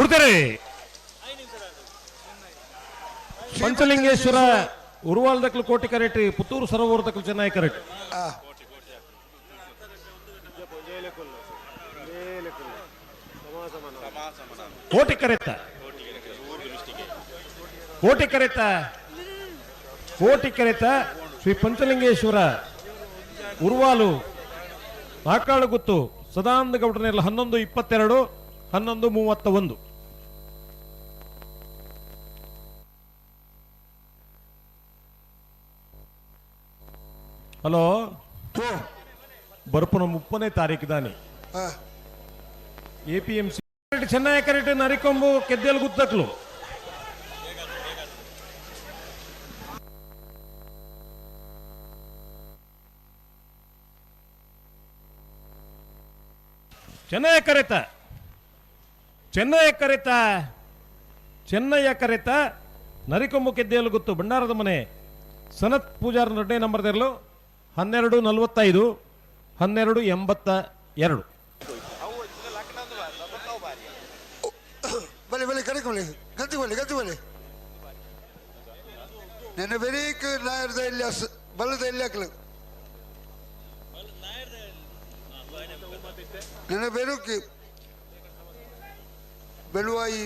ಬುಡ್ತಾರೆ ಪಂಚಲಿಂಗೇಶ್ವರ ಉರುವಾಲ್ದಕ್ಲು ಕೋಟಿ ಕರೆಟ್ರಿ ಪುತ್ತೂರು ಸರೋವರದಕ್ಲು ಚೆನ್ನಾಗಿ ಕರೆಟ್ ಕೋಟಿ ಕರೆತ ಕೋಟಿ ಕರೆತ ಕೋಟಿ ಕರೆತ ಶ್ರೀ ಪಂಚಲಿಂಗೇಶ್ವರ ಉರ್ವಾಲು ನಾಕಾಳು ಗುತ್ತು ಸದಾನಂದ ಗೌಡನೆಲ್ಲ ಹನ್ನೊಂದು ಇಪ್ಪತ್ತೆರಡು, ಹನ್ನೊಂದು ಮೂವತ್ತ ಒಂದು ಹಲೋ? ಬರ್ಪನ ಮುಪ್ಪನೇ ತಾರೀಕು ದಾನಿ ಎಪಿಎಂಸಿ ಚೆನ್ನೈ ಕರೆಕ್ಟ್ ನರಿಕೊಂಬು ಕೆದ್ದೆಲ್ ಗುತ್ತಕ್ಲು Chennaya correct. Chennaya correct. Chennaya correct. Narikombu ಕೆದ್ದೆಯಲ್ಲಿ ಗೊತ್ತು ಭಂಡಾರದ ಮನೆ. ಸನತ್ ಪೂಜಾರ ಎರಡನೇ ನಂಬರ್ ತೆರಲು ಹನ್ನೆರಡು ನಲವತ್ತೈದು ಹನ್ನೆರಡು ಎಂಬತ್ತ ಎರಡು. ಬಲೆ ಬಲೆ ಕಡೆಗೆ ಬಲೆ ಗದ್ದಿ ಬಲೆ ಗದ್ದಿ ಬಲೆ ನಿನ್ನ ಬೆರೀಕ್ ನಾಯರ್ದ ಇಲ್ಲಿ ಹಸ್- ಬಲದ ಇಲ್ಲಿ ಹಾಕ್ಲು ನಿನ್ನ ಬೆರುಕಿ ಬೆಳುವಾಯಿ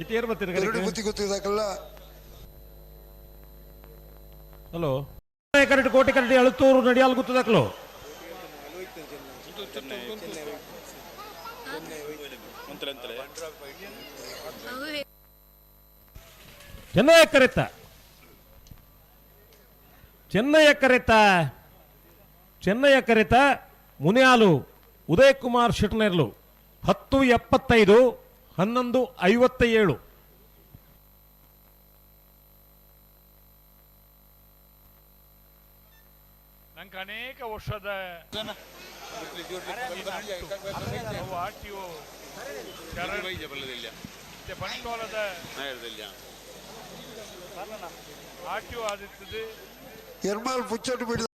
ಇಟ್ಟು ಏರ್ ಬರ್ತೀರಿ ಎರಡು correct? Hello correct Koti correct ಅಳುತ್ತೂರು ನಡಿಯಾಲ್ ಗುತ್ತದಕ್ಲು Chennaya correct Chennaya correct Chennaya correct Muniyal Uday Kumar ಶೆಟ್ನೆರ್ಲು ಹತ್ತು ಎಪ್ಪತ್ತೈದು ಹನ್ನೊಂದು ಐವತ್ತ ಏಳು ನಂಗೆ ಅನೇಕ ವರ್ಷದ ಆರ್ ಟಿ ಒ ಬಂಟ್ವಾಳದ ಆರ್ ಟಿ ಒ ಆದಿತ್ತದು ಎರ್ಮಾಲ್ ಪುಚ್ಚಟ್ಟು ಬಿಡಿದ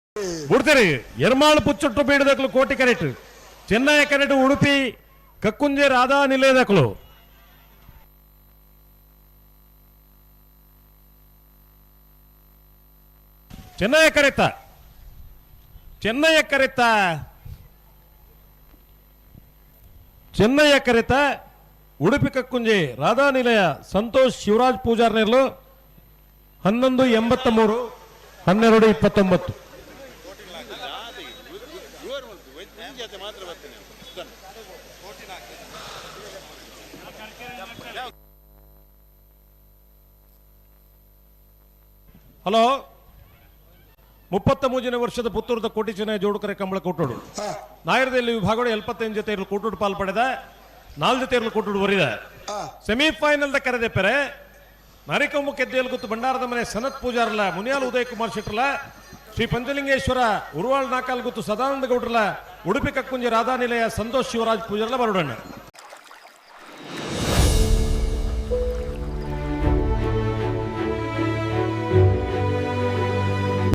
ಬಿಡ್ತೀರಿ ಎರ್ಮಾಳು ಪುಚ್ಚೊಟ್ಟು ಬೀಡದಕ್ಲು ಕೋಟಿ ಕರೆಕ್ಟ್ ಚೆನ್ನೈ ಕರೆಕ್ಟ್ ಉಡುಪಿ ಕಕ್ಕುಂಜೆ ರಾಧಾ ನಿಲಯದಕ್ಲು Chennaya ಕರೆತ Chennaya correct. Chennaya correct, Udupi Kakkunje, Radha Nilaya, Santosh Shivaraj ಪೂಜಾರ್ನೆರ್ಲು, ಹನ್ನೊಂದು ಎಂಬತ್ತ ಮೂರು ಹನ್ನೆರಡು ಇಪ್ಪತ್ತೊಂಬತ್ತು. ಹಲೋ? ಮುಪ್ಪತ್ತ ಮೂಜನೇ ವರ್ಷದ ಪುತ್ತೂರದ ಕೋಟಿ ಜನ ಜೋಡುಕರೆ ಕಂಬಳ ಕೊಟ್ಟೋಡು ನಾಯರದಲ್ಲಿ ವಿಭಾಗಗಳು ಎಲ್ಪತ್ತೈದು ಜೊತೆ ಇರಲು ಕೂಟುಡು ಪಾಲ್ ಪಡೆದ ನಾಲ್ ಜೊತೆ ಇರಲು ಸೆಮಿ ಸೆಮಿಫೈನಲ್ ದ ಪೆರೆ ನರಿಕೊಂಬು ಕೆದ್ದೆಯಲ್ಲಿ ಗೊತ್ತು ಭಂಡಾರದ ಮನೆ ಸನತ್ ಪೂಜಾರಲ ಮುನಿಯಾಲ್ ಉದಯ ಕುಮಾರ್ ಶೆಟ್ರಲ ಶ್ರೀ ಪಂಚಲಿಂಗೇಶ್ವರ ಉರುವಾಳ್ ನಾಕಾಲ್ ಗೊತ್ತು ಸದಾನಂದ ಗೌಡ್ರಲ ಉಡುಪಿ ಕಕ್ಕುಂಜಿ ರಾಧಾನಿಲಯ ಸಂತೋಷ್ ಶಿವರಾಜ್ ಪೂಜಾರ್ಲ ಬರೋಡಣ್ಣ.